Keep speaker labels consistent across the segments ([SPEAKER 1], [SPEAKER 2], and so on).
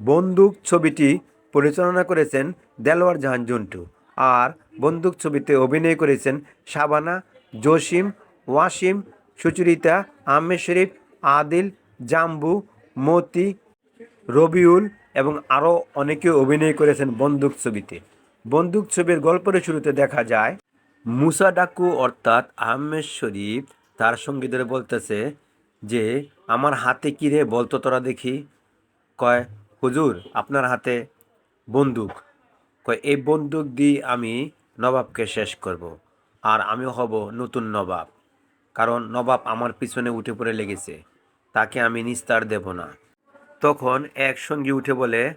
[SPEAKER 1] বন্দুক ছবিটি পরিচালনা করেছেন দেলোয়ার জাহান জন্টু আর বন্দুক ছবিতে অভিনয় করেছেন শাবানা, জসিম, ওয়াসিম, সুচরিতা, আহমেদ শরীফ, আদিল, জাম্বু, মতি, রবিউল এবং আরও অনেকে অভিনয় করেছেন বন্দুক ছবিতে। বন্দুক ছবির গল্পের শুরুতে দেখা যায়, মুসা ডাকু অর্থাৎ আহমেদ শরীফ তার সঙ্গীদের বলতেছে যে, আমার হাতে কি রে বলতো তোরা দেখি? কয় হুজুর, আপনার হাতে বন্দুক। কয়, এই বন্দুক দিয়ে আমি নবাবকে শেষ করব। আর আমি হব নতুন নবাব। কারণ নবাব আমার পিছনে উঠে পড়ে লেগেছে। তাকে আমি নিস্তার দেব না। তখন এক সঙ্গী উঠে বলে,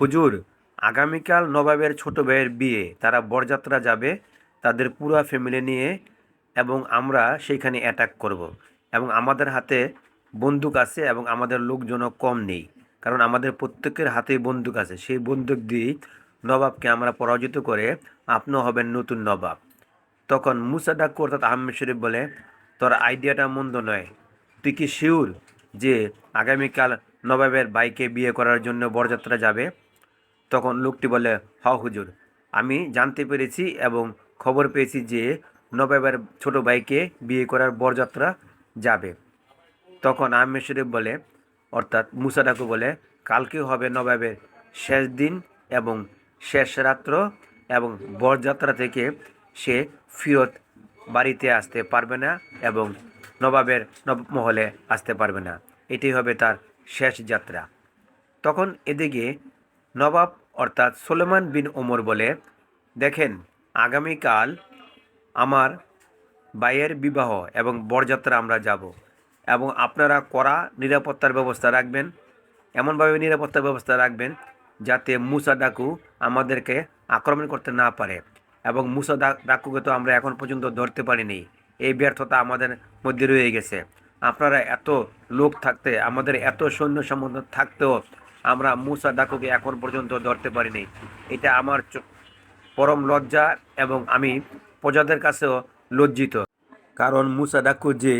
[SPEAKER 1] হুজুর, আগামীকাল নবাবের ছোট ভাইয়ের বিয়ে, তারা বরযাত্রা যাবে, তাদের পুরো ফ্যামিলি নিয়ে, এবং আমরা সেইখানে অ্যাটাক করব। এবং আমাদের হাতে বন্দুক আছে, এবং আমাদের লোকজনও কম নেই। কারণ আমাদের প্রত্যেকের হাতেই বন্দুক আছে। সেই বন্দুক দিয়ে নবাবকে আমরা পরাজিত করে আপনিও হবেন নতুন নবাব। তখন মুসা ডাক্কু অর্থাৎ আহমেদ শরীফ বলে, তোর আইডিয়াটা মন্দ নয়। তুই কি শিউর যে আগামীকাল নবাবের বাইকে বিয়ে করার জন্য বরযাত্রা যাবে? তখন লোকটি বলে, হ হুজুর, আমি জানতে পেরেছি এবং খবর পেয়েছি যে নবাবের ছোট ভাইকে বিয়ে করার বরযাত্রা যাবে। তখন আহমেদ শরীফ বলে অর্থাৎ মুসা ডাকু বলে কালকে হবে নবাবের শেষ দিন এবং শেষ রাত্র এবং বরযাত্রা থেকে সে ফিরত বাড়িতে আসতে পারবে না এবং নবাবের নব মহলে আসতে পারবে না। এটাই হবে তার শেষ যাত্রা। তখন এদিকে নবাব অর্থাৎ সোলেমান বিন ওমর বলে, দেখেন, আগামীকাল আমার বাইয়ের বিবাহ এবং বরযাত্রা আমরা যাব। এবং আপনারা কড়া নিরাপত্তার ব্যবস্থা রাখবেন, এমনভাবে নিরাপত্তার ব্যবস্থা রাখবেন যাতে মুসা ডাকু আমাদেরকে আক্রমণ করতে না পারে এবং মুসা ডাকুকে তো আমরা এখন পর্যন্ত ধরতে পারিনি। এই ব্যর্থতা আমাদের মধ্যে রয়ে গেছে। আপনারা এত লোক থাকতে, আমাদের এত সৈন্য সম্বন্ধ থাকতেও আমরা মুসা ডাকুকে এখন পর্যন্ত ধরতে পারিনি। এটা আমার পরম লজ্জা এবং আমি প্রজাদের কাছেও লজ্জিত। কারণ মুসা ডাকু যে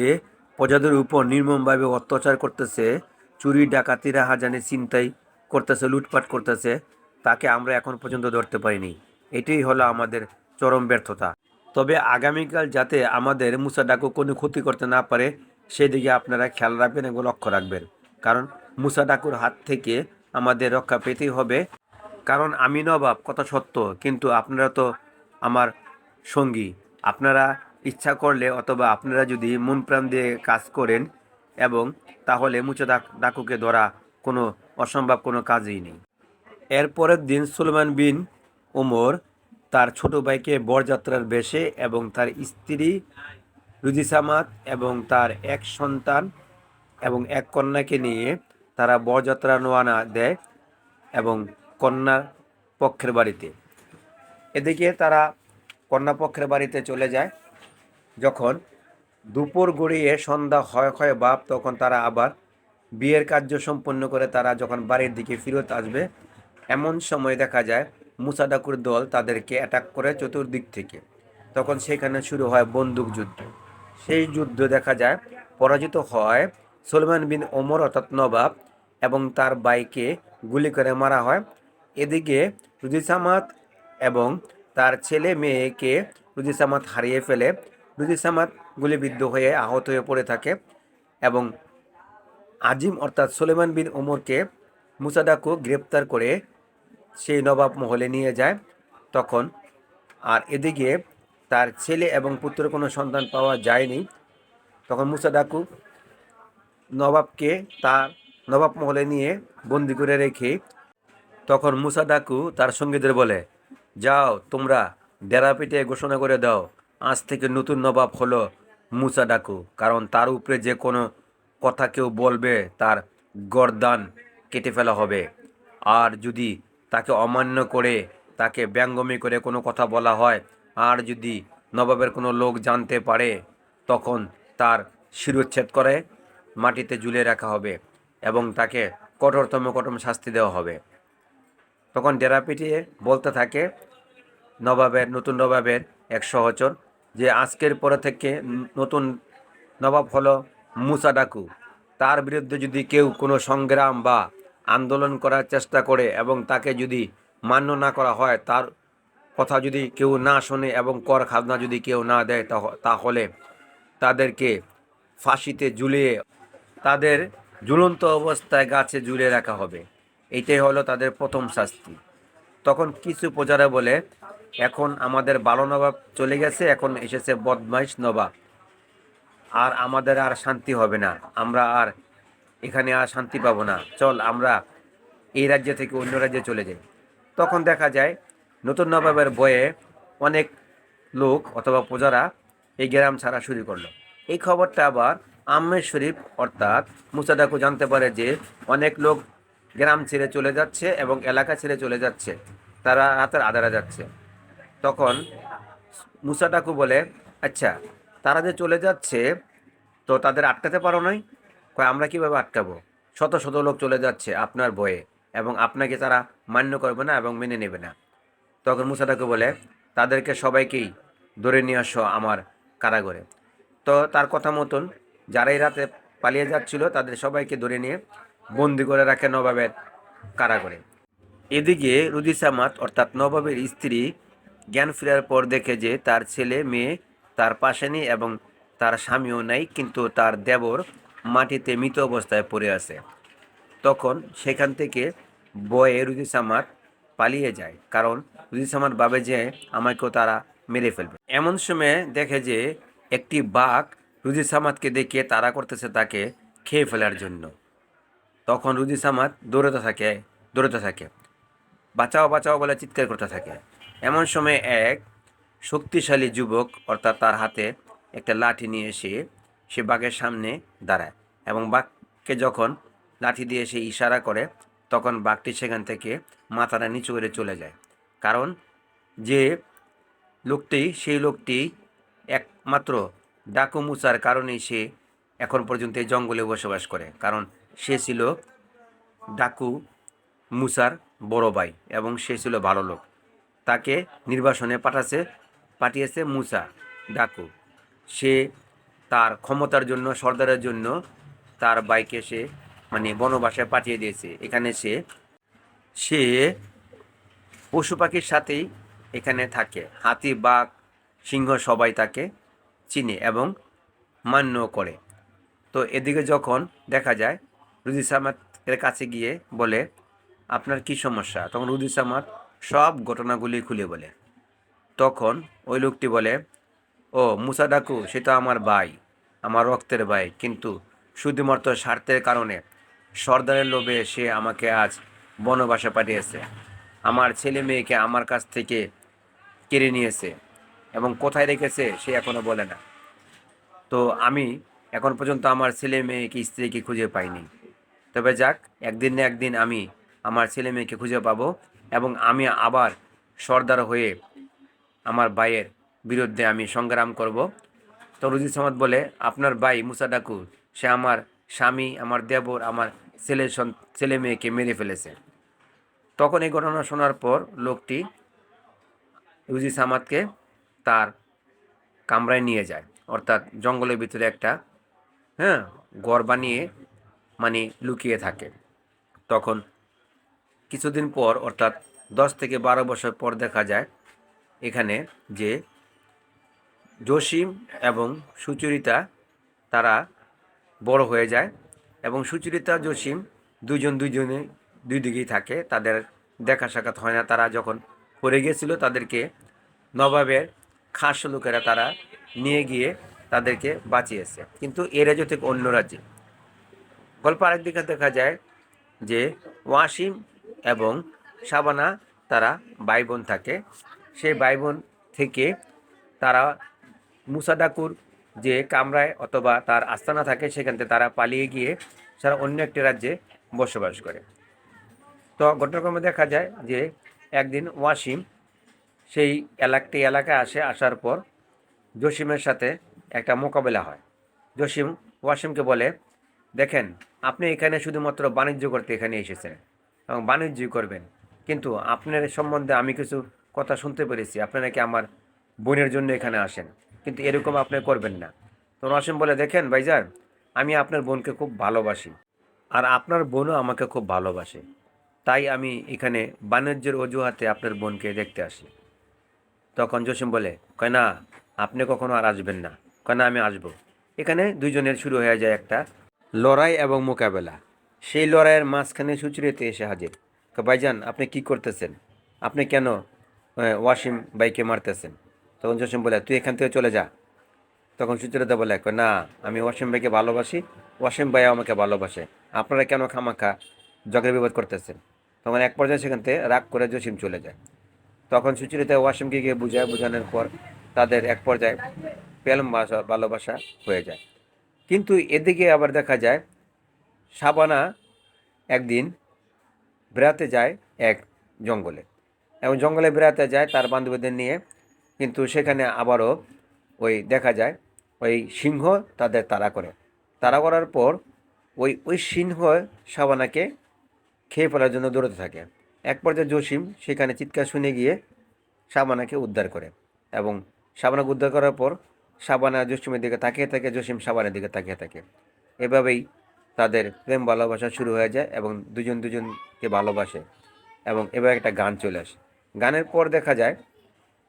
[SPEAKER 1] প্রজাদের উপর নির্মমভাবে অত্যাচার করতেছে, চুরি, ডাকাতি, রাহাজানি চিন্তাই করতেছে, লুটপাট করতেছে, তাকে আমরা এখন পর্যন্ত ধরতে পারিনি। এটাই হলো আমাদের চরম ব্যর্থতা। তবে আগামীকাল যাতে আমাদের মুসা ডাকু কোনো ক্ষতি করতে না পারে, সেদিকে আপনারা খেয়াল রাখবেন এবং লক্ষ্য রাখবেন। কারণ মুসা ডাকুর হাত থেকে আমাদের রক্ষা পেতেই হবে। কারণ আমি নবাব, কথা সত্য, কিন্তু আপনারা তো আমার সঙ্গী। আপনারা ইচ্ছা করলে অথবা আপনারা যদি মন প্রাণ দিয়ে কাজ করেন এবং তাহলে মুচা ডাক- ডাকুকে ধরা কোনো অসম্ভব কোনো কাজই নেই। এরপরের দিন সুলমান বিন ওমর তার ছোট ভাইকে বরযাত্রার বেশে এবং তার স্ত্রী রুজিসামাত এবং তার এক সন্তান এবং এক কন্যাকে নিয়ে তারা বরযাত্রা নোয়ানা দেয় এবং কন্যার পক্ষের বাড়িতে। এদিকে তারা কন্যা পক্ষের বাড়িতে চলে যায়। যখন দুপুর গড়িয়ে সন্ধ্যা হয় হয় বাপ, তখন তারা আবার বিয়ের কার্য সম্পন্ন করে তারা যখন বাড়ির দিকে ফিরত আসবে, এমন সময় দেখা যায় মুসা ডাকুর দল তাদেরকে অ্যাটাক করে চতুর্দিক থেকে। তখন সেখানে শুরু হয় বন্দুক যুদ্ধ। সেই যুদ্ধ দেখা যায় পরাজিত হয় সলমান বিন ওমর অর্থাৎ নবাব এবং তার বাইকে গুলি করে মারা হয়। এদিকে রুজিসামাত এবং তার ছেলে মেয়েকে রুজিসামাত হারিয়ে ফেলে রুজিসামাত গুলিবিদ্ধ হয়ে আহত হয়ে পড়ে থাকে এবং আজিম অর্থাৎ সোলেমান বিন ওমরকে মুসাদাকু গ্রেপ্তার করে সেই নবাব মহলে নিয়ে যায়। তখন আর এদিকে তার ছেলে এবং পুত্র কোনো সন্তান পাওয়া যায়নি। তখন মুসাদাকু নবাবকে তার নবাব মহলে নিয়ে বন্দি করে রেখে তখন মুসাদাকু তার সঙ্গীদের বলে, যাও, তোমরা ডেরা পিটে ঘোষণা করে দাও। আজ থেকে নতুন নবাব হলো মুসা ডাকু, কারণ তার উপরে যে কোনো কথা কেউ বলবে তার গরদান কেটে ফেলা হবে। আর যদি তাকে অমান্য করে, তাকে ব্যঙ্গমি করে কোনো কথা বলা হয়, আর যদি নবাবের কোনো লোক জানতে পারে, তখন তার শিরোচ্ছেদ করে, মাটিতে ঝুলিয়ে রাখা হবে এবং তাকে কঠোরতম কঠোর শাস্তি দেওয়া হবে। তখন ডেরা পিটিয়ে বলতে থাকে, নবাবের, নতুন নবাবের এক সহচর যে আজকের পরে থেকে নতুন নবাব হলো মুসা ডাকু। তার বিরুদ্ধে যদি কেউ কোনো সংগ্রাম বা আন্দোলন করার চেষ্টা করে এবং তাকে যদি মান্য না করা হয়, তার কথা যদি কেউ না শোনে এবং কর খাজনা যদি কেউ না দেয় তাহলে তাদেরকে ফাঁসিতে ঝুলিয়ে তাদের ঝুলন্ত অবস্থায় গাছে ঝুলিয়ে রাখা হবে। এটাই হলো তাদের প্রথম শাস্তি। তখন কিছু প্রজারা বলে এখন আমাদের ভালো নবাব চলে গেছে, এখন এসেছে বদমাইশ নবাব। আর আমাদের আর শান্তি হবে না, আমরা আর এখানে আর শান্তি পাবো না। চল, আমরা এই রাজ্য থেকে অন্য রাজ্যে চলে যাই। তখন দেখা যায়, নতুন নবাবের বয়ে অনেক লোক অথবা প্রজারা এই গ্রাম ছাড়া শুরু করল। এই খবরটা আবার আম্মের শরীফ, অর্থাৎ মুসাদাকু জানতে পারে যে, অনেক লোক গ্রাম ছেড়ে চলে যাচ্ছে এবং এলাকা ছেড়ে চলে যাচ্ছে। তারা রাতের আধারে যাচ্ছে। তখন মুসাটাকু বলে আচ্ছা তারা যে চলে যাচ্ছে, তো তাদের আটকাতে পারো নাই? কয়, আমরা কীভাবে আটকাবো? শত শত লোক চলে যাচ্ছে আপনার বয়ে এবং আপনাকে তারা মান্য করবে না এবং মেনে নেবে না। তখন মুসাটাকু বলে, তাদেরকে সবাইকেই ধরে নিয়ে আসো আমার কারাগারে। তো তার কথা মতন যারাই রাতে পালিয়ে যাচ্ছিল, তাদের সবাইকে ধরে নিয়ে বন্দি করে রাখে নবাবের কারাগরে। এদিকে রুদি সামাত অর্থাৎ নবাবের স্ত্রী জ্ঞান ফেরার পর দেখে যে তার ছেলে, মেয়ে তার পাশে নেই এবং তার স্বামীও নাই, কিন্তু তার দেবর মাটিতে মৃত অবস্থায় পড়ে আছে। তখন সেখান থেকে বয়ে রুদি সামাত পালিয়ে যায়, কারণ রুদি সামাত ভাবে যে আমাকেও তারা মেরে ফেলবে। এমন সময় দেখে যে একটি বাঘ রুদি সামাতকে দেখে তাড়া করতেছে তাকে খেয়ে ফেলার জন্য। তখন রুদি সামাত দৌড়তে থাকে দৌড়তে থাকে। বাঁচাও বাঁচাও বলে চিৎকার করতে থাকে। এমন সময় এক শক্তিশালী যুবক, অর্থাৎ তার হাতে একটা লাঠি নিয়ে এসে সে বাঘের সামনে দাঁড়ায় এবং বাঘকে যখন লাঠি দিয়ে সে ইশারা করে, তখন বাঘটি সেখান থেকে মাথাটা নিচু করে চলে যায়। কারণ যে লোকটি, সেই লোকটি একমাত্র ডাকু মুচার কারণেই সে এখন পর্যন্ত এই জঙ্গলে বসবাস করে। কারণ সে ছিল ডাকু মুসার বড় ভাই এবং সে ছিল ভালো লোক। তাকে নির্বাসনে পাঠাছে, পাঠিয়েছে মুসা ডাকু। সে তার ক্ষমতার জন্য, সর্দারের জন্য তার বাইকে সে মানে বনবাসায় পাঠিয়ে দিয়েছে। এখানে সে সে পশু পাখির সাথেই এখানে থাকে। হাতি, বাঘ, সিংহ সবাই তাকে চিনে এবং মান্য করে। তো এদিকে যখন দেখা যায় রুদি সামাতের কাছে গিয়ে বলে, আপনার কি সমস্যা? তখন রুদি সামাত সব ঘটনাগুলি খুলে বলে। তখন ওই লোকটি বলে, ও, মুসা ডাকু, সে তো আমার ভাই, আমার রক্তের ভাই। কিন্তু শুধুমাত্র স্বার্থের কারণে সর্দারের লোভে সে আমাকে আজ বনবাসে পাঠিয়েছে। আমার ছেলে মেয়েকে আমার কাছ থেকে কেড়ে নিয়েছে এবং কোথায় রেখেছে সে এখনও বলে না। তো আমি এখন পর্যন্ত আমার ছেলে মেয়েকে, স্ত্রীকে খুঁজে পাইনি। তবে যাক, একদিন না একদিন আমি আমার ছেলে মেয়েকে খুঁজে পাবো এবং আমি আবার সর্দার হয়ে আমার ভাইয়ের বিরুদ্ধে আমি সংগ্রাম করব। তো রুজি সামাদ বলে, আপনার ভাই মুসা ডাকু, সে আমার স্বামী, আমার দেবর, আমার ছেলে ছেলে মেয়েকে মেরে ফেলেছে। তখন এই ঘটনা শোনার পর লোকটি রুজি সামাদকে তার কামরায় নিয়ে যায়। অর্থাৎ জঙ্গলের ভিতরে একটা হ্যাঁ ঘর বানিয়ে মানে লুকিয়ে থাকে। তখন কিছুদিন পর, অর্থাৎ দশ থেকে বারো বছর পর দেখা যায় এখানে যে জসিম এবং সুচরিতা তারা বড় হয়ে যায় এবং সুচরিতা, জসিম দুজন দুজনে দুই দিকেই থাকে। তাদের দেখা সাক্ষাৎ হয় না। তারা যখন পড়ে গিয়েছিল, তাদেরকে নবাবের খাস লোকেরা তারা নিয়ে গিয়ে তাদেরকে বাঁচিয়েছে। কিন্তু এ রাজ্য থেকে অন্য রাজ্যে। গল্প আরেকদিকে দেখা যায় যে ওয়াসিম এবং শাবানা তারা ভাই বোন থাকে। সেই ভাই বোন থেকে তারা মুসাদাকুর যে কামরায় অথবা তার আস্তানা থাকে, সেখান থেকে তারা পালিয়ে গিয়ে সারা অন্য একটি রাজ্যে বসবাস করে। তো ঘটনাক্রমে দেখা যায় যে একদিন ওয়াসিম সেই এলাকটি এলাকায় আসে, আসার পর জসিমের সাথে একটা মোকাবেলা হয়। জসিম ওয়াসিমকে বলে, দেখেন, আপনি এখানে শুধুমাত্র বাণিজ্য করতে এখানে এসেছেন। এবং বাণিজ্যই করবেন। কিন্তু আপনার সম্বন্ধে আমি কিছু কথা শুনতে পেরেছি। আপনি নাকি আমার বোনের জন্য এখানে আসেন? কিন্তু এরকম আপনি করবেন না। তো ওয়াসিম বলে, দেখেন ভাইজান, আমি আপনার বোনকে খুব ভালোবাসি। আর আপনার বোনও আমাকে খুব ভালোবাসে। তাই আমি এখানে বাণিজ্যের অজুহাতে আপনার বোনকে দেখতে আসি। তখন জসিম বলে, কয় না, আপনি কখনো আর আসবেন না। কয় আমি আসব। এখানে দুজনের শুরু হয়ে যায় একটা লড়াই এবং মোকাবেলা। সেই লড়াইয়ের মাঝখানে সুচরিতে এসে হাজির। ভাইজান, আপনি কি করতেছেন? আপনি কেন ওয়াসিম বাইকে মারতেছেন? তখন জসিম বলে, তুই এখান থেকে চলে যা। তখন সুচরিতা বলে না, আমি ওয়াসিম ভাইকে ভালোবাসি। ওয়াসিম ভাই আমাকে ভালোবাসে। আপনারা কেন খামাখা জগের বিবাদ করতেছেন? তখন এক পর্যায়ে সেখান থেকে রাগ করে জসিম চলে যায়। তখন সুচরিতা ওয়াসিমকে গিয়ে বুঝায়, বোঝানোর পর তাদের এক পর্যায়ে ভাষা ভালোবাসা হয়ে যায়। কিন্তু এদিকে আবার দেখা যায় সাবানা একদিন বেড়াতে যায় এক জঙ্গলে। এবং জঙ্গলে বেড়াতে যায় তার বান্ধবীদের নিয়ে। কিন্তু সেখানে আবারও ওই দেখা যায়, ওই সিংহ তাদের তাড়া করে। তাড়া করার পর ওই ওই সিংহ সাবানাকে খেয়ে ফেলার জন্য দৌড়তে থাকে। এক পর্যায়ে জসিম সেখানে চিৎকার শুনে গিয়ে সাবানাকে উদ্ধার করে এবং সাবানাকে উদ্ধার করার পর সাবানা জসিমের দিকে তাকিয়ে থাকে, জসিম সাবানের দিকে তাকিয়ে থাকে। এভাবেই তাদের প্রেম, ভালোবাসা শুরু হয়ে যায় এবং দুজন দুজনকে ভালোবাসে এবং এবার একটা গান চলে আসে। গানের পর দেখা যায়,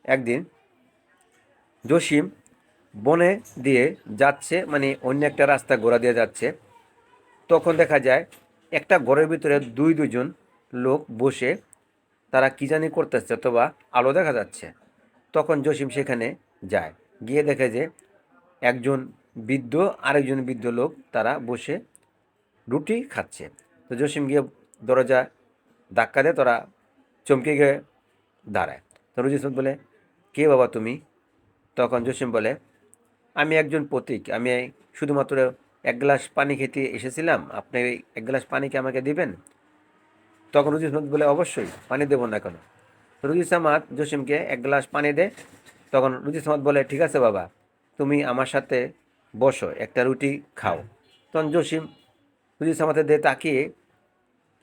[SPEAKER 1] একদিন জসিম বনে দিয়ে যাচ্ছে মানে অন্য একটা রাস্তা ঘোরা দিয়ে যাচ্ছে। তখন দেখা যায়, একটা ঘরের ভিতরে দুই, দুজন লোক বসে, তারা কি জানি করতেছে অথবা আলো দেখা যাচ্ছে। তখন জসিম সেখানে যায়। গিয়ে দেখে যে একজন বৃদ্ধ, আরেকজন বৃদ্ধ লোক তারা বসে রুটি খাচ্ছে। তো জসিম গিয়ে দরজা ধাক্কা দেয় তোরা চমকে গিয়ে দাঁড়ায়। তো রুজি বলে, কে বাবা তুমি? তখন জসিম বলে, আমি একজন প্রতীক। আমি শুধুমাত্র এক গ্লাস পানি খেতে এসেছিলাম। আপনি এক গ্লাস পানি কি আমাকে দিবেন? তখন রুজি বলে, অবশ্যই, পানি দেবো না কেন। রুজি সামাদ জসিমকে এক গ্লাস পানি দেয় তখন রুজি বলে, ঠিক আছে বাবা, তুমি আমার সাথে বসো, একটা রুটি খাও। তখন জসিম রুজি সামাদের দিয়ে তাকিয়ে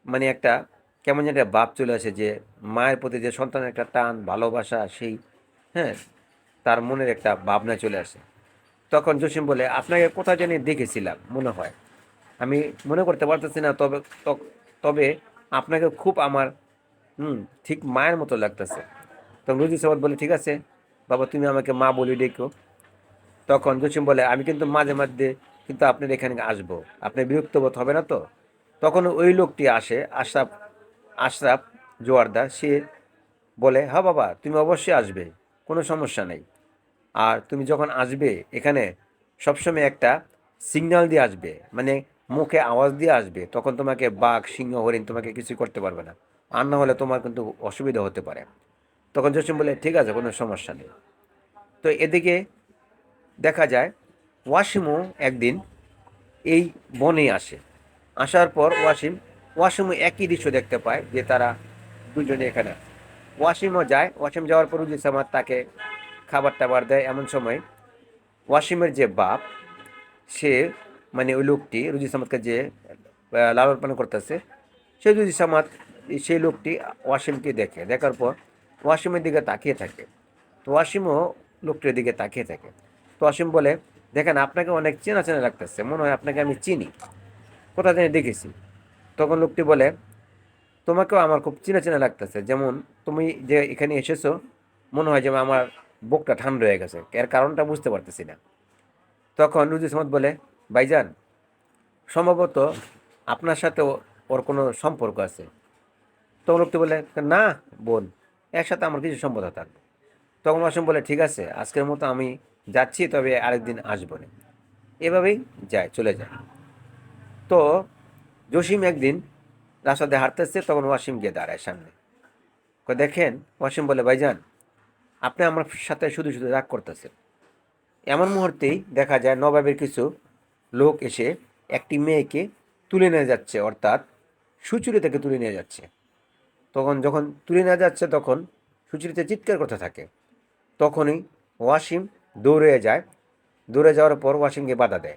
[SPEAKER 1] মানে একটা কেমন যেন একটা ভাব চলে আসে যে মায়ের প্রতি যে সন্তানের একটা টান, ভালোবাসা, সেই হ্যাঁ তার মনের একটা ভাবনা চলে আসে। তখন জসিম বলে, আপনাকে কোথায় জানি দেখেছিলাম, মনে হয়। আমি মনে করতে পারতেছি না, তবে তবে আপনাকে খুব আমার, হুম, ঠিক মায়ের মতো লাগতেছে। তখন রুজি সাবাদ বলে, ঠিক আছে, বাবা, তুমি আমাকে মা বলি ডেকো। তখন জসিম বলে, আমি কিন্তু মাঝে মাঝে কিন্তু আপনার এখানে আসব। আপনি বিরক্ত বোধ হবে না তো? তখন ওই লোকটি আসে, আশরাফ আশরাফ জোয়ারদার সে বলে হ্যাঁ বাবা, তুমি অবশ্যই আসবে, কোনো সমস্যা নেই। আর তুমি যখন আসবে, এখানে সবসময় একটা সিগন্যাল দিয়ে আসবে মানে মুখে আওয়াজ দিয়ে আসবে, তখন তোমাকে বাঘ, সিংহ, হরিণ তোমাকে কিছু করতে পারবে না। আর না হলে তোমার কিন্তু অসুবিধা হতে পারে। তখন জসিম বলে, ঠিক আছে, কোনো সমস্যা নেই। তো এদিকে দেখা যায় ওয়াসিমও একদিন এই বনে আসে। আসার পর ওয়াসিম, ওয়াসিমও একই দৃশ্য দেখতে পায় যে তারা দুজনে এখানে। ওয়াসিমও যায়, ওয়াসিম যাওয়ার পর উজির সামাদ তাকে খাবার টাবার দেয়। এমন সময় ওয়াসিমের যে বাপ, সে মানে ওই লোকটি, রুজি সামাদকে যে লালন পালন করতেছে, সেই রুজি সামাদ, সেই লোকটি ওয়াসিমকে দেখে। দেখার পর ওয়াসিমের দিকে তাকিয়ে থাকে। তো ওয়াসিমও লোকটির দিকে তাকিয়ে থাকে। তো ওয়াসিম বলে দেখেন, আপনাকে অনেক চেনা চেনা লাগতেছে, মনে হয় আপনাকে আমি চিনি। কোথা থেকে দেখেছি? তখন লোকটি বলে, তোমাকেও আমার খুব চেনা চেনা লাগতেছে। যেমন তুমি যে এখানে এসেছ, মনে হয় যে আমার বুকটা ঠান্ডা হয়ে গেছে। এর কারণটা বুঝতে পারতেছি না। তখন রুজি সামাদ বলে, ভাইজান, সম্ভবত আপনার সাথে ওর কোনো সম্পর্ক আছে। তখন লোকটি বলে, না বোন, এর সাথে আমার কিছু সম্পর্ক থাকবে। তখন অসীম বলে, ঠিক আছে, আজকের মতো আমি যাচ্ছি, তবে আরেকদিন আসব না। এভাবেই যায়, চলে যায়। তো জসিম একদিন রাস্তাতে হাঁটতেছে, তখন ওয়াসিম গিয়ে দাঁড়ায় সামনে। দেখেন, ওয়াসিম বলে, ভাইজান, আপনি আমার সাথে শুধু শুধু রাগ করতেছেন। এমন মুহূর্তেই দেখা যায় নবাবের কিছু লোক এসে একটি মেয়েকে তুলে নিয়ে যাচ্ছে, অর্থাৎ সুচুরি থেকে তুলে নিয়ে যাচ্ছে। তখন যখন তুলে নিয়ে যাচ্ছে, তখন সুচুরিতে চিৎকার করতে থাকে। তখনই ওয়াসিম দৌড়ে যায়। দৌড়ে যাওয়ার পর ওয়াসিমকে বাধা দেয়।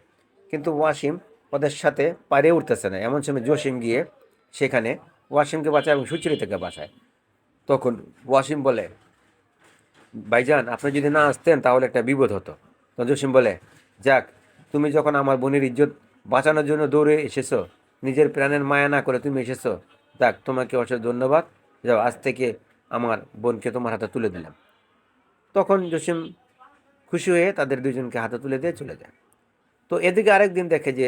[SPEAKER 1] কিন্তু ওয়াসিম ওদের সাথে পারে উঠতেছে না। এমন সময় জসিম গিয়ে সেখানে ওয়াসিমকে বাঁচায় এবং সুচরিতাকে বাঁচায়। তখন ওয়াসিম বলে, ভাইজান, আপনি যদি না আসতেন তাহলে একটা বিপদ হতো। জসিম বলে, যাক, তুমি যখন আমার বোনের ইজ্জত বাঁচানোর জন্য দৌড়ে এসেছ, নিজের প্রাণের মায়া না করে তুমি এসেছ, যাক, তোমাকে অশেষ ধন্যবাদ। যাও, আজ থেকে আমার বোনকে তোমার হাতে তুলে দিলাম। তখন জসিম খুশি হয়ে তাদের দুজনকে হাতে তুলে দিয়ে চলে যায়। তো এদিকে আরেকদিন দেখে যে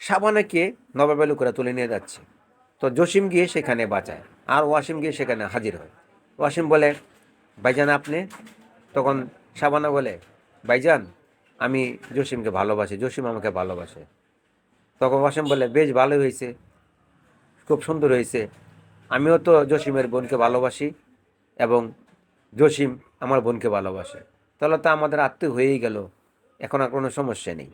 [SPEAKER 1] সাবানাকে নবাবেলু করে তুলে নিয়ে যাচ্ছে। তো জসিম গিয়ে সেখানে বাঁচায় আর ওয়াসিম গিয়ে সেখানে হাজির হয়। ওয়াসিম বলে, ভাইজান আপনি? তখন সাবানা বলে, ভাইজান, আমি জসিমকে ভালোবাসি, জসিম আমাকে ভালোবাসে। তখন ওয়াসিম বলে, বেশ ভালো হয়েছে, খুব সুন্দর হয়েছে। আমিও তো জসিমের বোনকে ভালোবাসি এবং জসিম আমার বোনকে ভালোবাসে। তাহলে তো আমাদের আত্মীয় হয়েই গেল। এখন আর কোনো সমস্যা নেই।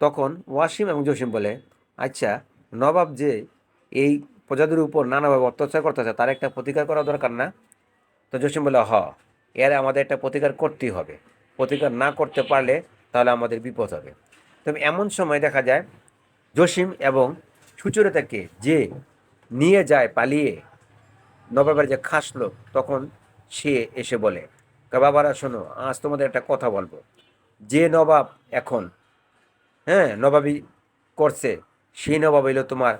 [SPEAKER 1] তখন ওয়াসিম এবং জসিম বলে আচ্ছা নবাব যে এই প্রজাদের উপর নানাভাবে অত্যাচার করতেছে, তার একটা প্রতিকার করা দরকার না? তো জসিম বলে, হ, এর আমাদের একটা প্রতিকার করতেই হবে। প্রতিকার না করতে পারলে তাহলে আমাদের বিপদ হবে। তবে এমন সময় দেখা যায়, জসিম এবং সুচরিতাকে যে নিয়ে যায় পালিয়ে, নবাবের যে খাস লোক, তখন সে এসে বলে "কা বাবারা, শোনো, আজ তোমাদের একটা কথা বলব। যে নবাব এখন হ্যাঁ নবাবি করছে, সেই নবাব হইল তোমার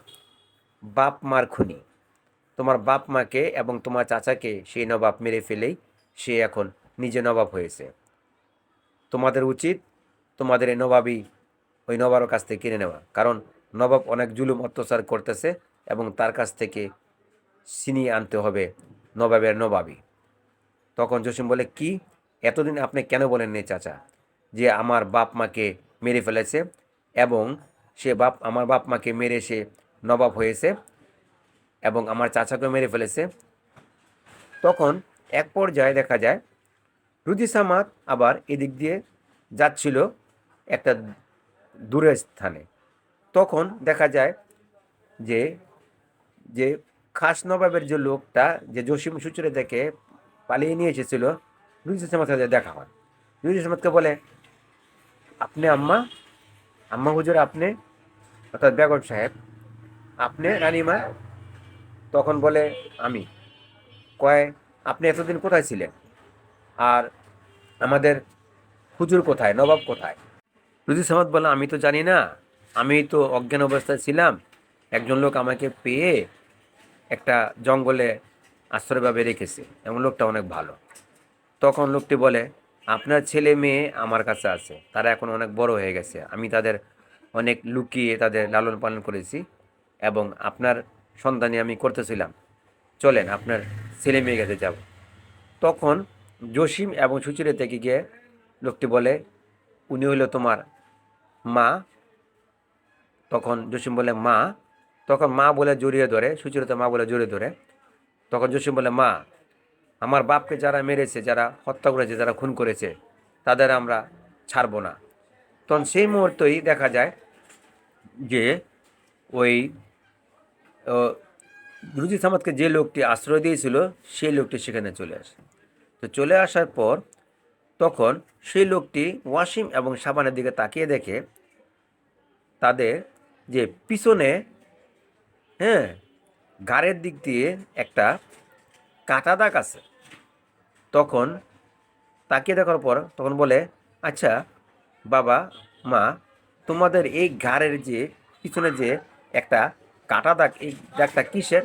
[SPEAKER 1] বাপ মার খুনি। তোমার বাপ মাকে এবং তোমার চাচাকে সেই নবাব মেরে ফেলেই সে এখন নিজে নবাব হয়েছে। তোমাদের উচিত তোমাদের এই নবাবই ওই নবাবের কাছ থেকে কিনে নেওয়া। কারণ নবাব অনেক জুলুম, অত্যাচার করতেছে এবং তার কাছ থেকে ছিনিয়ে আনতে হবে নবাবের নবাবী। তখন জসিম বলে, কি? এতদিন আপনি কেন বলেননি চাচা যে আমার বাপ মাকে মেরে ফেলেছে এবং সে বাপ, আমার বাপ মাকে মেরে সে নবাব হয়েছে এবং আমার চাচাকেও মেরে ফেলেছে? তখন এক পর্যায়ে দেখা যায় রুজি সামাদ আবার এদিক দিয়ে যাচ্ছিল একটা দূরের স্থানে। তখন দেখা যায় যে যে খাস নবাবের যে লোকটা, যে জসিম সুচরে দেখে পালিয়ে নিয়ে এসেছিল রুজি সামাদ সাথে দেখা হয়। রুজি সামাদকে বলে, আপনি আম্মা আম্মা হুজুর আপনি, অর্থাৎ বেগম সাহেব, আপনি রানিমা? তখন বলে, আমি। কয়, আপনি এতদিন কোথায় ছিলেন? আর আমাদের হুজুর কোথায়, নবাব কোথায়? রুজি সামাদ বলে, আমি তো জানি না। আমি তো অজ্ঞান অবস্থায় ছিলাম। একজন লোক আমাকে পেয়ে একটা জঙ্গলে আশ্রয়ভাবে রেখেছে। এবং লোকটা অনেক ভালো। তখন লোকটি বলে, আপনার ছেলে মেয়ে আমার কাছে আছে। তারা এখন অনেক বড় হয়ে গেছে। আমি তাদের অনেক লুকিয়ে তাদের লালন পালন করেছি এবং আপনার সন্তানই আমি করতেছিলাম। চলেন, আপনার ছেলে মেয়ে কাছে যাব। তখন জসিম এবং সুচিরে থেকে গিয়ে লোকটি বলে, উনি হইল তোমার মা। তখন জসিম বলে, মা? তখন মা বলে জড়িয়ে ধরে সুচরিতা মা বলে জড়িয়ে ধরে। তখন জসিম বলে, মা, আমার বাপকে যারা মেরেছে, যারা হত্যা করেছে, যারা খুন করেছে, তাদের আমরা ছাড়বো না। তখন সেই মুহূর্তেই দেখা যায় যে ওই রুজি সামাদকে যে লোকটি আশ্রয় দিয়েছিল, সেই লোকটি সেখানে চলে আসে। তো চলে আসার পর তখন সেই লোকটি ওয়াসিম এবং সাবানের দিকে তাকিয়ে দেখে, তাদের যে পিছনে হ্যাঁ গাড়ের দিক দিয়ে একটা কাটা দাগ আছে। তখন তাকিয়ে দেখার পর তখন বলে আচ্ছা বাবা, মা, তোমাদের এই ঘাড়ের যে পিছনে যে একটা কাটা দাগ, এই দাগটা কিসের?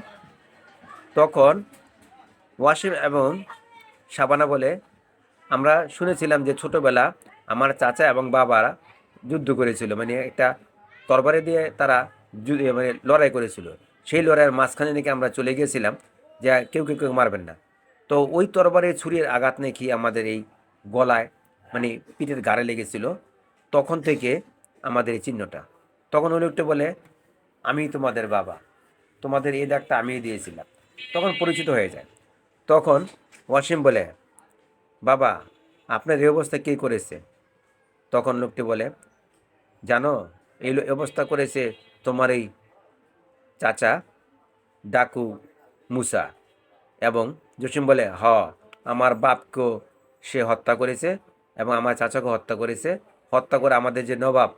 [SPEAKER 1] তখন ওয়াসিম এবং সাবানা বলে, আমরা শুনেছিলাম যে ছোটবেলা আমার চাচা এবং বাবারা যুদ্ধ করেছিল মানে একটা তরবারি দিয়ে তারা মানে লড়াই করেছিল। সেই লড়াইয়ের মাঝখানে নাকি আমরা চলে গিয়েছিলাম যে কেউ কেউ কেউ মারবেন না। তো ওই তরবারির ছুরির আঘাত নাকি আমাদের এই গলায় মানে পিঠের গাড়ে লেগেছিল, তখন থেকে আমাদের এই চিহ্নটা। তখন ওই লোকটা বলে, আমি তোমাদের বাবা, তোমাদের এই দাগটা আমিই দিয়েছিলাম। তখন পরিচিত হয়ে যায়। তখন ওয়াসিম বলে, বাবা, আপনার এই অবস্থা কে করেছে? তখন লোকটি বলে, জানো, এই অবস্থা করেছে তোমার এই চাচা, ডাকু, মুসা এবং জসিম বলে, হ, আমার বাপকেও সে হত্যা করেছে এবং আমার চাচাকে হত্যা করেছে। হত্যা করে আমাদের যে নবাব,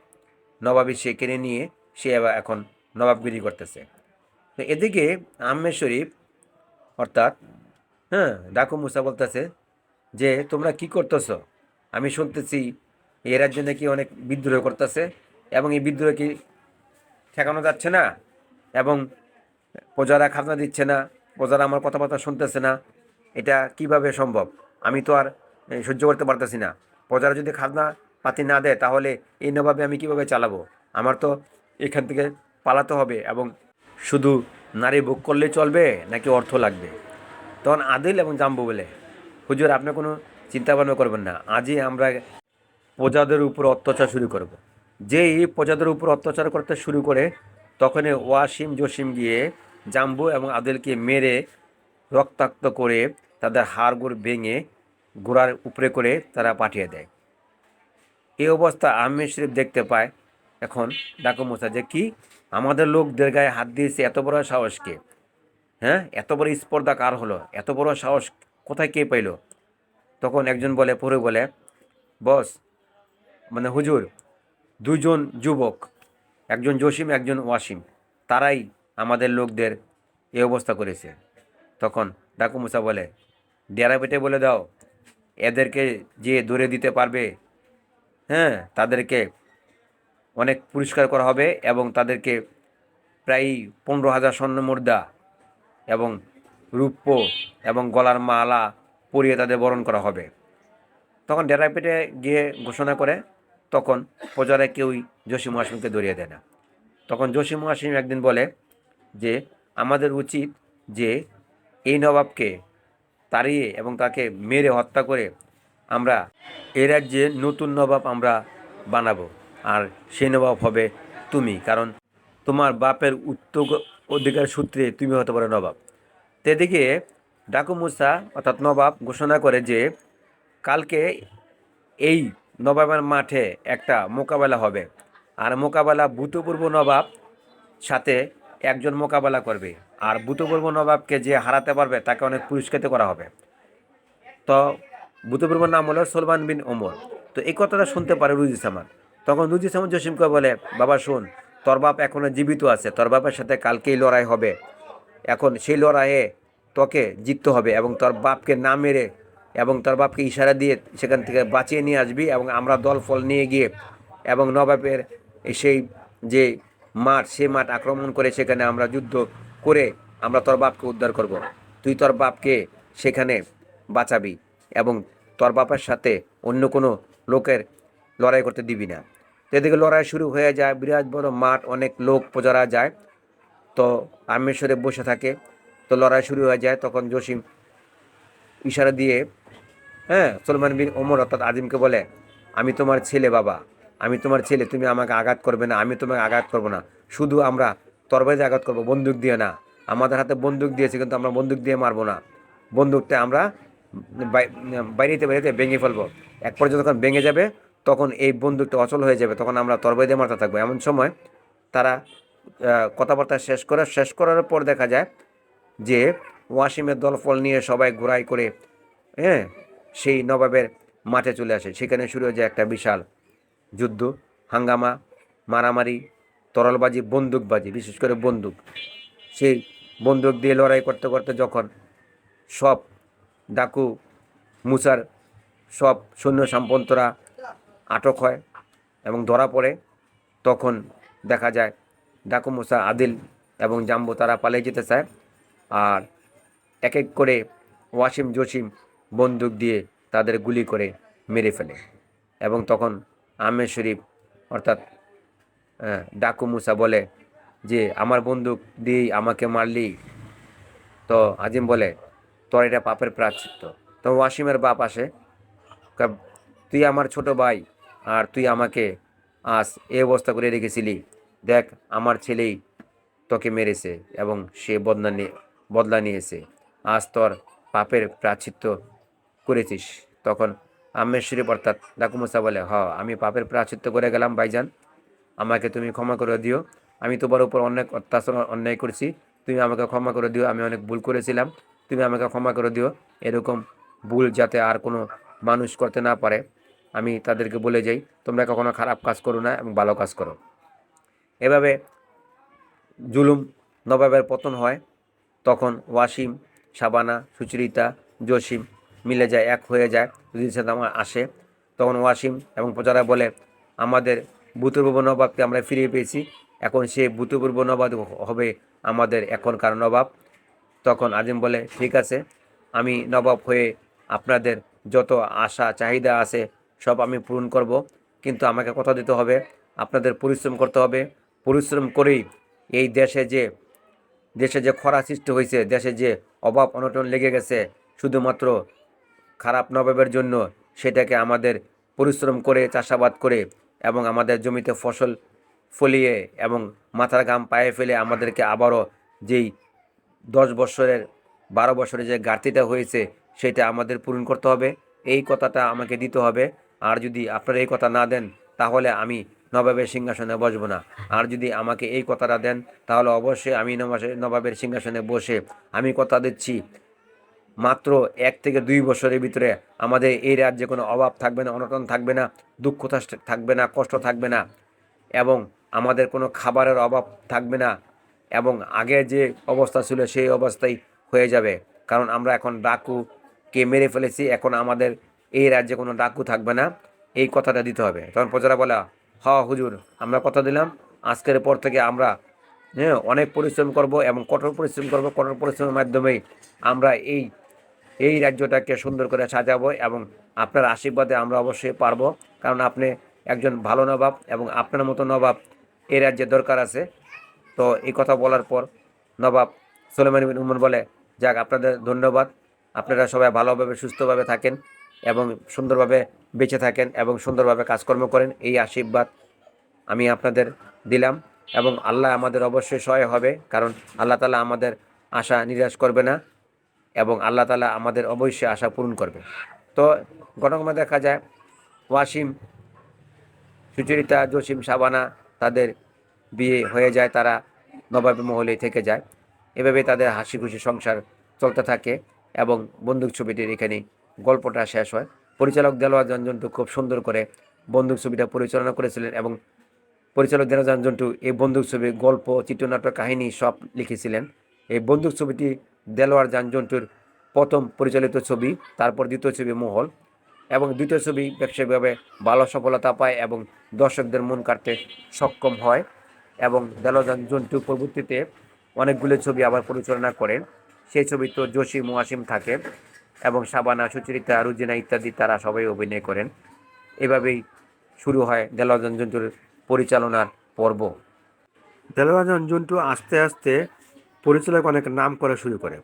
[SPEAKER 1] নবাবী সে কিনে নিয়ে সে এখন নবাবগিরি করতেছে। তো এদিকে আহমেদ শরীফ, অর্থাৎ হ্যাঁ ডাকু মুসা বলতেছে যে, তোমরা কি করতেছ? আমি শুনতেছি এ রাজ্যে নাকি অনেক বিদ্রোহ করতেছে এবং এই বিদ্রোহ কি ঠেকানো যাচ্ছে না? এবং প্রজারা খাজনা দিচ্ছে না, প্রজারা আমার কথাবার্তা শুনতেছে না, এটা কীভাবে সম্ভব? আমি তো আর সহ্য করতে পারতেছি না। প্রজারা যদি খাজনা পাতি না দেয়, তাহলে এই নবাবে আমি কীভাবে চালাবো? আমার তো এখান থেকে পালাতে হবে এবং শুধু নারী ভোগ করলেই চলবে নাকি অর্থ লাগবে? তখন আদিল এবং জাম্বু বলে, হুজুর, আপনি কোনো চিন্তা ভাবনা করবেন না, আজই আমরা প্রজাদের উপর অত্যাচার শুরু করব। যেই প্রজাদের উপর অত্যাচার করতে শুরু করে তখনই ওয়াসিম জসিম গিয়ে জাম্বু এবং আদিলকে মেরে রক্তাক্ত করে তাদের হাড়গোড় ভেঙে ঘোড়ার উপরে করে তারা পাঠিয়ে দেয়। এই অবস্থা আহমেদ শরীফ দেখতে পায়। এখন ডাকু মুসা, যে কি আমাদের লোকদের গায়ে হাত দিয়েছে এত বড় সাহসকে হ্যাঁ এত বড় স্পর্ধা কার হলো? এত বড় সাহস কোথায় কে পাইল? তখন একজন বলে, পরে বলে, বস মানে হুজুর, দুজন যুবক একজন জসিম, একজন ওয়াসিম। তারাই আমাদের লোকদের এ অবস্থা করেছে। তখন ডাকু মুসা বলে ডেরা পেটে বলে দাও, এদেরকে যে দৌড়ে দিতে পারবে হ্যাঁ তাদেরকে অনেক পুরস্কার করা হবে এবং তাদেরকে প্রায় পনেরো হাজার স্বর্ণ মুদ্রা এবং রূপ্য এবং গলার মালা পরিয়ে তাদের বরণ করা হবে। তখন ডেরা পেটে গিয়ে ঘোষণা করে তখন প্রজারা কেউই জসিম হাসিমকে ধরিয়ে দেয় না। তখন জসিম হাসিম একদিন বলে যে, আমাদের উচিত যে, এই নবাবকে তাড়িয়ে এবং তাকে মেরে হত্যা করে আমরা এ রাজ্যে নতুন নবাব আমরা বানাবো। আর সেই নবাব হবে তুমি, কারণ তোমার বাপের উত্তর অধিকার সূত্রে তুমি হতে পারো নবাব। তেদিকে ডাকু মুসা অর্থাৎ নবাব ঘোষণা করে যে, কালকে এই নবাবের মাঠে একটা মোকাবেলা হবে। আর মোকাবেলা ভূতপূর্ব নবাব সাথে একজন মোকাবেলা করবে। আর ভূতপূর্ব নবাবকে যে হারাতে পারবে, তাকে অনেক পুরস্কৃত করা হবে। তো ভূতপূর্ব নাম হলো সলমান বিন ওমর। তো এই কথাটা শুনতে পারে রুজিসামান তখন রুজিসামান জসিমকে বলে, বাবা, শোন, তোর বাপ এখনও জীবিত আছে। তোর বাপের সাথে কালকেই লড়াই হবে। এখন সেই লড়াইয়ে তোকে জিততে হবে এবং তোর বাপকে না মেরে এবং তার বাপকে ইশারা দিয়ে সেখান থেকে বাঁচিয়ে নিয়ে আসবি এবং আমরা দল ফল নিয়ে গিয়ে এবং নবাবের সেই যে মাঠ সেই মাঠ আক্রমণ করে সেখানে আমরা যুদ্ধ করে আমরা তোর বাপকে উদ্ধার করব। তুই তোর বাপকে সেখানে বাঁচাবি এবং তোর বাপের সাথে অন্য কোনো লোকের লড়াই করতে দিবি না। এদিকে লড়াই শুরু হয়ে যায়, বিরাট বড় মাঠ, অনেক লোক প্রজারা যায়। তো আমেশ্বরে বসে থাকে। তো লড়াই শুরু হয়ে যায়, তখন জসিম ইশারা দিয়ে হ্যাঁ সলমান বিন ওমর অর্থাৎ আজিমকে বলে, আমি তোমার ছেলে বাবা, আমি তোমার ছেলে, তুমি আমাকে আঘাত করবে না, আমি তোমাকে আঘাত করব না। শুধু আমরা তরবারি দিয়ে আঘাত করব, বন্দুক দিয়ে না। আমাদের হাতে বন্দুক দিয়েছে, কিন্তু আমরা বন্দুক দিয়ে মারবো না। বন্দুকটা আমরা বাইরেতে বাইরেতে ভেঙে ফেলব। এক পর্যায়ে যখন ভেঙে যাবে, তখন এই বন্দুকটা অচল হয়ে যাবে, তখন আমরা তরবারি দিয়ে মারতে থাকব। এমন সময় তারা কথাবার্তা শেষ করে, শেষ করার পর দেখা যায় যে ওয়াসিমের দলফল নিয়ে সবাই ঘোরাই করে হ্যাঁ সেই নবাবের মাঠে চলে আসে। সেখানে শুরু হয়ে যায় একটা বিশাল যুদ্ধ, হাঙ্গামা, মারামারি, তরলবাজি, বন্দুকবাজি, বিশেষ করে বন্দুক। সেই বন্দুক দিয়ে লড়াই করতে করতে যখন সব ডাকু, মুসার সব সৈন্য সাম্পন্তরা আটক হয় এবং ধরা পড়ে, তখন দেখা যায় ডাকু, মুসা, আদিল এবং জাম্বু তারা পালিয়ে যেতে চায়। আর এক এক করে ওয়াসিম, জসিম বন্দুক দিয়ে তাদের গুলি করে মেরে ফেলে। এবং তখন আহমেদ শরীফ, অর্থাৎ ডাকু মুসা বলে যে, আমার বন্দুক দিয়েই আমাকে মারলি। তো আজিম বলে, তোর এটা পাপের প্রাচিত্য তো ওয়াসিমের বাপ আসে তুই আমার ছোট ভাই, আর তুই আমাকে আজ এ অবস্থা করে রেখেছিলি। দেখ, আমার ছেলেই তোকে মেরেছে এবং সে বদলা নিয়ে বদলা নিয়েছে। আজ তোর পাপের প্রাচিত্য করেছিস। তখন আমের শরীফ অর্থাৎ ডাকুমুসা বলে, হ, আমি পাপের প্রাচিত্য করে গেলাম, ভাইজান। আমাকে তুমি ক্ষমা করে দিও। আমি তোমার উপর অনেক অত্যাচার, অন্যায় করেছি। তুমি আমাকে ক্ষমা করে দিও। আমি অনেক ভুল করেছিলাম। তুমি আমাকে ক্ষমা করে দিও। এরকম ভুল যাতে আর কোনো মানুষ করতে না পারে, আমি তাদেরকে বলে যাই, তোমরা কখনো খারাপ কাজ করো না এবং ভালো কাজ করো। এভাবে জুলুম নবাবের পতন হয়। তখন ওয়াসিম, শাবানা, সুচরিতা, জসিম মিলে যায়, এক হয়ে যায়, যদি আমার আসে। তখন ওয়াসিম এবং প্রজারা বলে, আমাদের ভূতপূর্ব নবাবকে আমরা ফিরিয়ে পেয়েছি। এখন সে ভূতপূর্ব নবাব হবে আমাদের এখনকার নবাব। তখন আজিম বলে, ঠিক আছে, আমি নবাব হয়ে আপনাদের যত আশা, চাহিদা আছে, সব আমি পূরণ করব। কিন্তু আমাকে কথা দিতে হবে, আপনাদের পরিশ্রম করতে হবে। পরিশ্রম করেই এই দেশে যে দেশে যে খরা সৃষ্টি হয়েছে, দেশে যে অভাব, অনটন লেগে গেছে, শুধুমাত্র খারাপ নবাবের জন্য সেটাকে আমাদের পরিশ্রম করে, চাষাবাদ করে এবং আমাদের জমিতে ফসল ফলিয়ে এবং মাথার ঘাম পায়ে ফেলে আমাদেরকে আবারও যেই দশ বছরের, বারো বছরের যে ঘাটতিটা হয়েছে সেটা আমাদের পূরণ করতে হবে। এই কথাটা আমাকে দিতে হবে। আর যদি আপনারা এই কথা না দেন, তাহলে আমি নবাবের সিংহাসনে বসবো না। আর যদি আমাকে এই কথাটা দেন, তাহলে অবশ্যই আমি নবাবের সিংহাসনে বসে আমি কথা দিচ্ছি। মাত্র এক থেকে দুই বছরের ভিতরে আমাদের এই রাজ্যে কোনো অভাব থাকবে না, অনটন থাকবে না, দুঃখ থাকবে না, কষ্ট থাকবে না এবং আমাদের কোনো খাবারের অভাব থাকবে না এবং আগে যে অবস্থা ছিল সেই অবস্থাই হয়ে যাবে। কারণ আমরা এখন ডাকুকে মেরে ফেলেছি, এখন আমাদের এই রাজ্যে কোনো ডাকু থাকবে না, এই কথাটা দিতে হবে। তখন প্রজারা বলা, হ, হুজুর, আমরা কথা দিলাম, আজকের পর থেকে আমরা হ্যাঁ অনেক পরিশ্রম করব এবং কঠোর পরিশ্রম করব, কঠোর পরিশ্রমের মাধ্যমেই আমরা এই এই রাজ্যটাকে সুন্দর করে সাজাবো এবং আপনার আশীর্বাদে আমরা অবশ্যই পারব। কারণ আপনি একজন ভালো নবাব এবং আপনার মতো নবাব এই রাজ্যে দরকার আছে। তো এই কথা বলার পর নবাব সোলেমান বিন বলে, যাক, আপনাদের ধন্যবাদ। আপনারা সবাই ভালোভাবে, সুস্থভাবে থাকেন এবং সুন্দরভাবে বেঁচে থাকেন এবং সুন্দরভাবে কাজকর্ম করেন। এই আশীর্বাদ আমি আপনাদের দিলাম এবং আল্লাহ আমাদের অবশ্যই সহায় হবে। কারণ আল্লাহ তালা আমাদের আশা নিরাশ করবে না। এবং আল্লাহ তালা আমাদের অবশ্যই আশা পূরণ করবে। তো ঘটনাক্রমে দেখা যায় ওয়াসিম, সুচরিতা, জসিম, সাবানা তাদের বিয়ে হয়ে যায়, তারা নবাবী মহলে থেকে যায়। এভাবে তাদের হাসি খুশি সংসার চলতে থাকে এবং বন্দুক ছবিটির এখানে গল্পটা শেষ হয়। পরিচালক দেলোয়ার জঞ্জন্টু খুব সুন্দর করে বন্দুক ছবিটা পরিচালনা করেছিলেন এবং পরিচালক দেলোয়ার জঞ্জন্টু এই বন্দুক ছবি গল্প, চিত্রনাট্য, কাহিনী সব লিখেছিলেন। এই বন্দুক ছবিটি দেলোয়ার জানজন্টুর প্রথম পরিচালিত ছবি, তারপর দ্বিতীয় ছবি মহল এবং দ্বিতীয় ছবি ব্যবসায়িকভাবে ভালো সফলতা পায় এবং দর্শকদের মন কাটতে সক্ষম হয় এবং দেলোয়ার জন্টু পরবর্তীতে অনেকগুলো ছবি আবার পরিচালনা করেন। সেই ছবি তো জসিম ওয়াসিম থাকে এবং সাবানা, সুচরিতা, রুজিনা ইত্যাদি তারা সবাই অভিনয় করেন। এভাবেই শুরু হয় দেলোয়ার জন্টুর পরিচালনার পর্ব। দেলোয়ার জন্টু আস্তে আস্তে পরিচালক অনেক নাম করা শুরু করে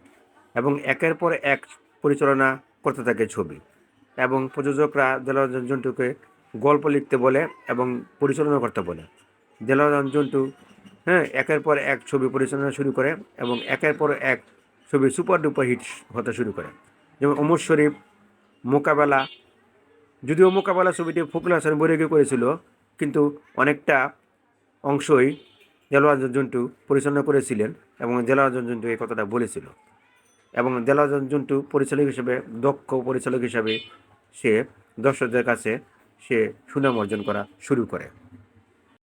[SPEAKER 1] এবং একের পর এক পরিচালনা করতে থাকে ছবি। এবং প্রযোজকরা দেলোয়ার গল্প লিখতে বলে এবং পরিচালনা করতে বলে। দেলোয়ার হ্যাঁ একের পর এক ছবি পরিচালনা শুরু করে এবং একের পর এক ছবি সুপার ডুপার হিট হতে শুরু করে। যেমন ওমর শরীফ, মোকাবেলা। যদিও মোকাবেলা ছবিটি ফকুল হাসান বৈরাগী করেছিল, কিন্তু অনেকটা অংশই দেলোয়ার জন্টু পরিচালনা করেছিলেন এবং দেলোয়ার জন্টু এই কথাটা বলেছিল। এবং দেলোয়ার জন্টু পরিচালক হিসেবে, দক্ষ পরিচালক হিসাবে সে দর্শকদের কাছে সে সুনাম অর্জন করা শুরু করে।